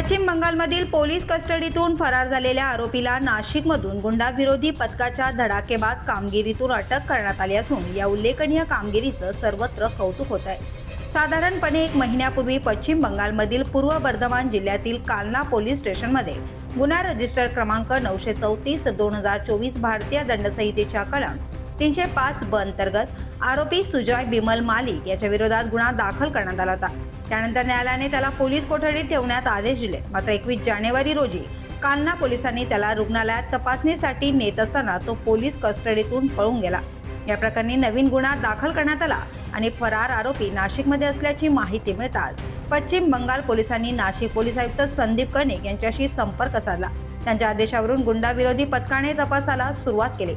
पश्चिम बंगालमधील पोलीस कस्टडीतून फरार झालेल्या आरोपीला नाशिकमधून गुंडाविरोधी पथकाच्या धडाकेबाज कामगिरीतून अटक करण्यात आली असून या उल्लेखनीय कामगिरीचं सर्वत्र कौतुक होत आहे. साधारणपणे एक महिन्यापूर्वी पश्चिम बंगालमधील पूर्व बर्धमान जिल्ह्यातील कालना पोलीस स्टेशनमध्ये गुन्हा रजिस्टर क्रमांक नऊशे चौतीस दोन हजार चोवीस भारतीय दंडसंहितेच्या कलम तीनशे पाच ब अंतर्गत आरोपी सुजय बिमल मालिक याच्या विरोधात गुन्हा दाखल करण्यात आला होता. त्यानंतर न्यायालयाने त्याला पोलीस कोठडीत ठेवण्यात आदेश दिले. मात्र एकवीस जानेवारी रोजी कालना पोलिसांनी त्याला रुग्णालयात तपासणीसाठी नेत असताना तो पोलीस कस्टडीतून पळून गेला. या प्रकरणी नवीन गुन्हा दाखल करण्यात आला आणि फरार आरोपी नाशिकमध्ये असल्याची माहिती मिळताच पश्चिम बंगाल पोलिसांनी नाशिक पोलीस आयुक्त संदीप कर्णिक यांच्याशी संपर्क साधला. त्यांच्या आदेशावरून गुंडाविरोधी पथकाने तपासाला सुरुवात केली.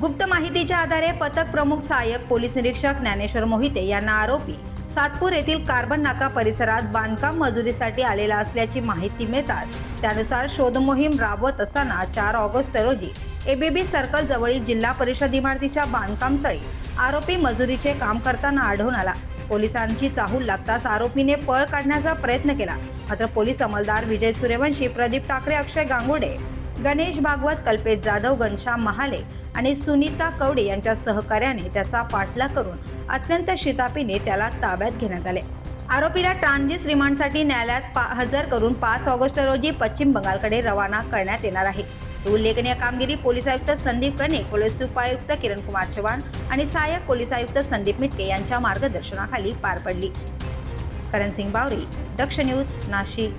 गुप्त माहितीच्या आधारे पथक प्रमुख सहाय्यक पोलीस निरीक्षक ज्ञानेश्वर मोहिते यांना आरोपी सातपूर येथील कार्बन नाका परिसरात बांधकाम मजुरीसाठी आलेला असल्याची माहिती मिळताच त्यानुसार शोध मोहीम राबवत असताना चार ऑगस्ट रोजी एबीबी सर्कल जवळील जिल्हा परिषद इमारतीच्या बांधकाम स्थळी आरोपी मजुरीचे काम करताना आढळून आला. पोलिसांची चाहूल लागताच आरोपीने पळ काढण्याचा प्रयत्न केला. मात्र पोलीस अंमलदार विजय सूर्यवंशी प्रदीप ठाकरे अक्षय गांगुडे गणेश भागवत कल्पेश जाधव घनश्याम महाले आणि सुनीता कवडे यांच्या सहकार्याने त्याचा पाठलाग करून अत्यंत शितापीने त्याला ताब्यात घेण्यात आले. आरोपीला ट्रान्झिस रिमांडसाठी न्यायालयात पा- हजर करून पाच ऑगस्ट रोजी पश्चिम बंगालकडे रवाना करण्यात येणार आहे. उल्लेखनीय कामगिरी पोलीस आयुक्त संदीप कने पोलीस उपायुक्त किरण कुमार चव्हाण आणि सहाय्यक पोलीस आयुक्त संदीप मिटके यांच्या मार्गदर्शनाखाली पार पडली. करण सिंग बावरी दक्ष न्यूज नाशिक.